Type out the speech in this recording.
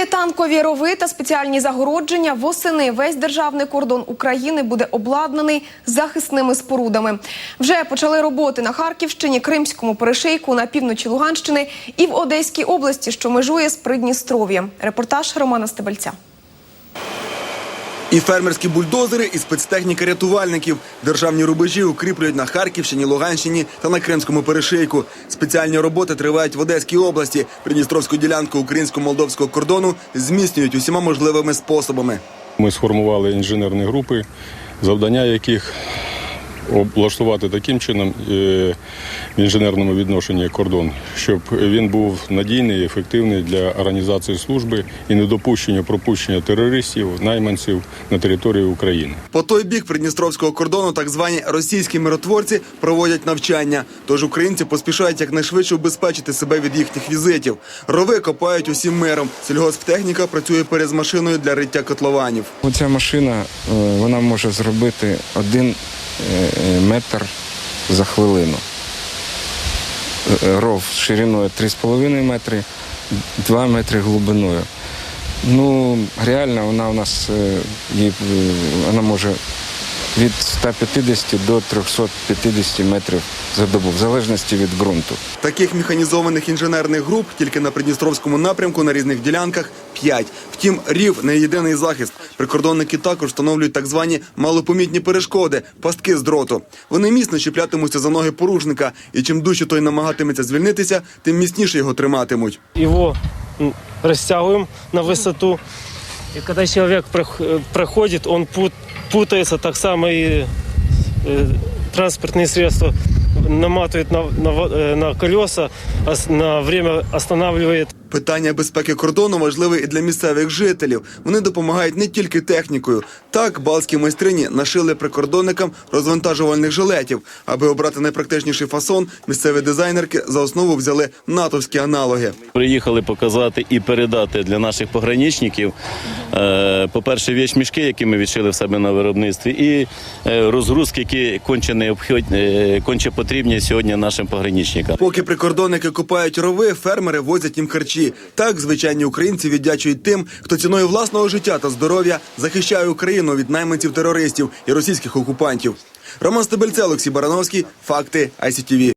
Протитанкові рови та спеціальні загородження восени весь державний кордон України буде обладнаний захисними спорудами. Вже почали роботи на Харківщині, Кримському перешийку, на півночі Луганщини і в Одеській області, що межує з Придністров'ям. Репортаж Романа Стебельця. І фермерські бульдозери, і спецтехніка рятувальників. Державні рубежі укріплюють на Харківщині, Луганщині та на Кримському перешийку. Спеціальні роботи тривають в Одеській області. Придністровську ділянку українсько-молдовського кордону зміцнюють усіма можливими способами. Ми сформували інженерні групи, завдання яких облаштувати таким чином е, в інженерному відношенні кордон, щоб він був надійний і ефективний для організації служби і недопущення пропущення терористів, найманців на території України. По той бік придністровського кордону так звані російські миротворці проводять навчання. Тож українці поспішають якнайшвидше убезпечити себе від їхніх візитів. Рови копають усім миром. Сільгосптехніка працює перед машиною для риття котлованів. Оця машина е, вона може зробити один метр за хвилину. Е, Ров шириною 3,5 метри, 2 метри глибиною. Ну, реально вона у нас е, е, вона може від 150 до 350 метрів за добу, в залежності від ґрунту. Таких механізованих інженерних груп тільки на Придністровському напрямку на різних ділянках п'ять. Втім, рів не єдиний захист. Прикордонники також встановлюють так звані малопомітні перешкоди, пастки з дроту. Вони міцно чіплятимуться за ноги порушника, і чим дужче той намагатиметься звільнитися, тим міцніше його триматимуть. его м, растягиваем на высоту. И когда человек прох- проходит, он пут- путается, так само и э, транспортные средства наматывает на, на, во- э, на колеса, ос- на время останавливает. Питання безпеки кордону важливе і для місцевих жителів. Вони допомагають не тільки технікою. Так, балтські майстрині нашили прикордонникам розвантажувальних жилетів. Аби обрати найпрактичніший фасон, місцеві дизайнерки за основу взяли натовські аналоги. Приїхали показати і передати для наших пограничників, е, по-перше, вічмішки, які ми відшили в себе на виробництві, і е, розгрузки, які конче необхідні, е, конче потрібні сьогодні нашим пограничникам. Поки прикордонники купають рови, фермери возять їм харчі. Так звичайні українці віддячують тим, хто ціною власного життя та здоров'я захищає Україну від найманців терористів і російських окупантів. Роман Стебельце, Олексій Барановський. Факти ICTV.